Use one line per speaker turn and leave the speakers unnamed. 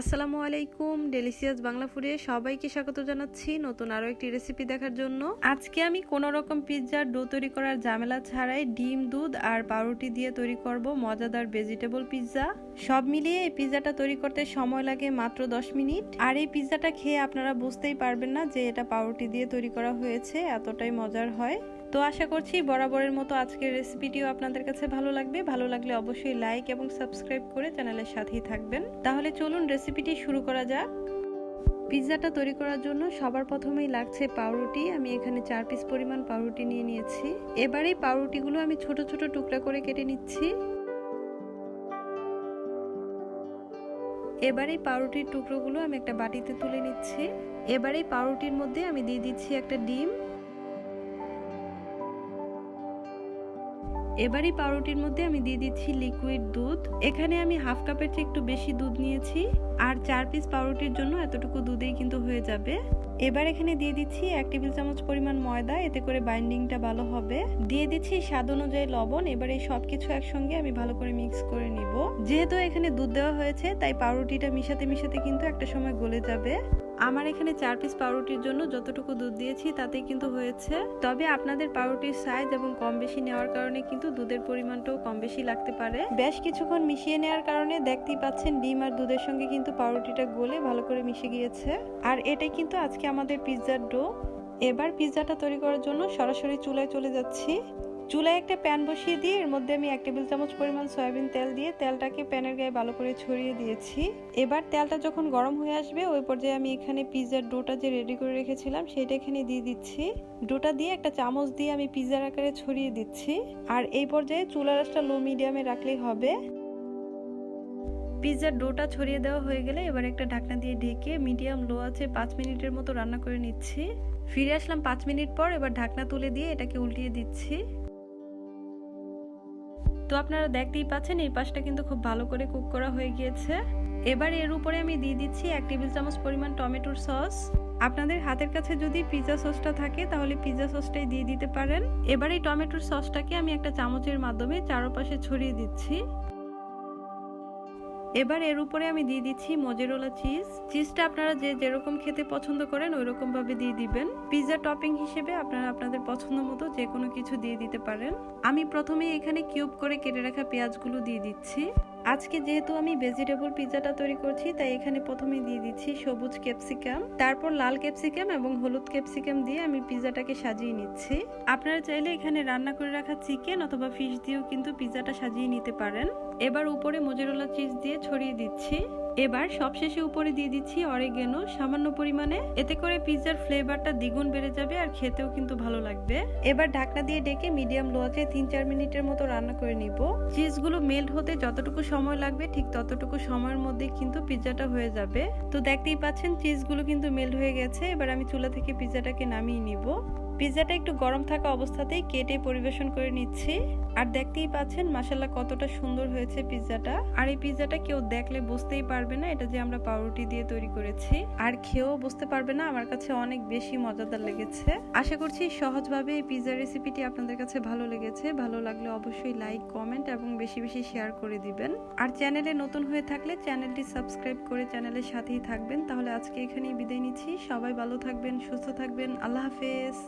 আসসালামু আলাইকুম ডেলিসিয়াস বাংলা ফুডে সবাইকে স্বাগত জানাচ্ছি নতুন আরও একটি রেসিপি দেখার জন্য। আজকে আমি কোন রকম পিৎজার ডো তৈরি করার ঝামেলা ছাড়াই ডিম, দুধ আর পাউরুটি দিয়ে তৈরি করব মজাদার ভেজিটেবল পিৎজা। সব মিলিয়ে এই পিৎজাটা তৈরি করতে সময় লাগে মাত্র 10 মিনিট। আর এই পিৎজাটা খেয়ে আপনারা বুঝতেই পারবেন না যে এটা পাউরুটি দিয়ে তৈরি করা হয়েছে, এতটাই মজার হয়। তো আশা করছি বরাবরের মতো আজকের রেসিপিটিও আপনাদের কাছে ভালো লাগবে। ভালো লাগলে অবশ্যই লাইক এবং সাবস্ক্রাইব করে চ্যানেলের সাথেই থাকবেন। তাহলে চলুন রেসিপিটি শুরু করা যাক। পিৎজাটা তৈরি করার জন্য সবার প্রথমেই লাগছে পাউরুটি। আমি এখানে চার পিস পরিমাণ পাউরুটি নিয়ে নিয়েছি। এবার এই পাউরুটিগুলো আমি ছোট ছোট টুকরা করে কেটে নিচ্ছি। এবার এই পাউরুটির টুকরোগুলো আমি একটা বাটিতে তুলে নিচ্ছি। এবার এই পাউরুটির মধ্যে আমি দিয়ে দিচ্ছি একটা ডিম। এবারই পাউরুটির মধ্যে আমি দিয়ে দিচ্ছি লিকুইড দুধ। এখানে আমি হাফ কাপের চেয়ে একটু বেশি দুধ নিয়েছি। আর চার পিস পাউরুটির জন্য এতটুকু দুধেই কিন্তু হয়ে যাবে। এবার এখানে দিয়ে দিচ্ছি এক টেবিল চামচ পরিমাণ ময়দা, এতে করে বাইন্ডিংটা ভালো হবে। দিয়ে দিচ্ছি স্বাদ অনুযায়ী লবণ। এবার এই সবকিছু একসঙ্গে আমি ভালো করে মিক্স করে নিব। যেহেতু এখানে দুধ দেওয়া হয়েছে, তাই পাউরুটিটা মিশাতে মিশাতে কিন্তু একটা সময় গলে যাবে। আমার এখানে চার পিস পাউরুটির জন্য যতটুকু দুধ দিয়েছি, তাতেই কিন্তু হয়েছে। তবে আপনাদের পাউরুটির সাইজ এবং কম বেশি নেওয়ার কারণে কিন্তু দুধের পরিমাণটাও কম বেশি লাগতে পারে। বেশ কিছুক্ষণ মিশিয়ে নেওয়ার কারণে দেখতেই পাচ্ছেন ডিম আর দুধের সঙ্গে কিন্তু পাউরুটিটা গলে ভালো করে মিশে গিয়েছে। আর এটাই কিন্তু আজকে আমাদের পিৎজার ডো এবার পিৎজাটা তৈরি করার জন্য সরাসরি চুলায় চলে যাচ্ছি। চুলায় একটা প্যান বসিয়ে দিয়ে এর মধ্যে আমি এক টেবিল চামচ পরিমাণ সয়াবিন তেল দিয়ে তেলটাকে প্যানের গায়ে ভালো করে ছড়িয়ে দিয়েছি। এবার তেলটা যখন গরম হয়ে আসবে, ওই পর্যায়ে আমি এখানে পিৎজার ডোটা যে রেডি করে রেখেছিলাম সেটা এখানে দিয়ে দিচ্ছি। ডোটা দিয়ে একটা চামচ দিয়ে আমি পিৎজার আকারে ছড়িয়ে দিচ্ছি। আর এই পর্যায়ে চুলা রাসটা লো মিডিয়ামে রাখলেই হবে। পিৎজার ডোটা ছড়িয়ে দেওয়া হয়ে গেলে এবার একটা ঢাকনা দিয়ে ঢেকে মিডিয়াম লো আছে পাঁচ মিনিটের মতো রান্না করে নিচ্ছি। ফিরে আসলাম পাঁচ মিনিট পর, এবার ঢাকনা তুলে দিয়ে এটাকে উল্টিয়ে দিচ্ছি। তো আপনারা দেখতেই পাচ্ছেন, এই পাশটা কিন্তু খুব ভালো করে কুক করা হয়ে গিয়েছে। এবার এর উপরে আমি দিয়ে দিচ্ছি এক টেবিল চামচ পরিমাণ টমেটোর সস। আপনাদের হাতের কাছে যদি পিজা সসটা থাকে, তাহলে পিজা সসটাই দিয়ে দিতে পারেন। এবার এই টমেটোর সসটাকে আমি একটা চামচের মাধ্যমে চারপাশে ছড়িয়ে দিচ্ছি। এবার এর উপরে আমি দিয়ে দিচ্ছি মজেরোলা চিজ চিজটা আপনারা যে যেরকম খেতে পছন্দ করেন ওই রকম ভাবে দিয়ে দিবেন। পিৎজা টপিং হিসেবে আপনারা আপনাদের পছন্দ মতো যে কোনো কিছু দিয়ে দিতে পারেন। আমি প্রথমে এখানে কিউব করে কেটে রাখা পেঁয়াজগুলো দিয়ে দিচ্ছি। আজকে যেহেতু আমি ভেজিটেবল পিৎজাটা তৈরি করছি, তাই এখানে প্রথমে দিয়ে দিচ্ছি সবুজ ক্যাপসিকাম, তারপর লাল ক্যাপসিকাম এবং হলুদ ক্যাপসিকাম দিয়ে আমি পিৎজাটাকে সাজিয়ে নিচ্ছি। আপনারা চাইলে এখানে রান্না করে রাখা চিকেন অথবা ফিশ দিয়েও কিন্তু পিৎজাটা সাজিয়ে নিতে পারেন। এবার উপরে মজুরলা চিজ দিয়ে ছড়িয়ে দিচ্ছি। এবার সবশেষে উপরে দিয়ে দিচ্ছি অরেগেনো সামান্য পরিমাণে। এতে করে পিৎজার ফ্লেভারটা দ্বিগুণ বেড়ে যাবে আর খেতেও কিন্তু ভালো লাগবে। এবার ঢাকনা দিয়ে ডেকে মিডিয়াম লো আছে তিন চার মিনিটের মতো রান্না করে নিব। চিজগুলো মেল্ট হতে যতটুকু সময় লাগবে, ঠিক ততটুকু সময়ের মধ্যে কিন্তু পিৎজাটা হয়ে যাবে। তো দেখতেই পাচ্ছেন চিজগুলো কিন্তু মেল্ট হয়ে গেছে। এবার আমি চুলা থেকে পিৎজাটাকে নামিয়ে নিব। পিৎজাটা একটু গরম থাকা অবস্থাতেই কেটে পরিবেশন করে নিচ্ছি। আর দেখতেই পাচ্ছেন মাসাল্লাহ কতটা সুন্দর হয়েছে পিৎজাটা। আর এই পিৎজাটা কেউ দেখলে বুঝতেই পারবে না, এটা যে আমরা পাউরুটি দিয়ে তৈরি করেছি। আর খেয়েও বুঝতে পারবে না, আমার কাছে অনেক বেশি মজাদার লেগেছে। আশা করছি সহজভাবে এই পিৎজা রেসিপিটি আপনাদের কাছে ভালো লেগেছে। ভালো লাগলে অবশ্যই লাইক কমেন্ট এবং বেশি বেশি শেয়ার করে দিবেন। আর চ্যানেলে নতুন হয়ে থাকলে চ্যানেলটি সাবস্ক্রাইব করে চ্যানেলের সাথেই থাকবেন। তাহলে আজকে এখানেই বিদায় নিচ্ছি। সবাই ভালো থাকবেন, সুস্থ থাকবেন। আল্লাহ হাফেজ।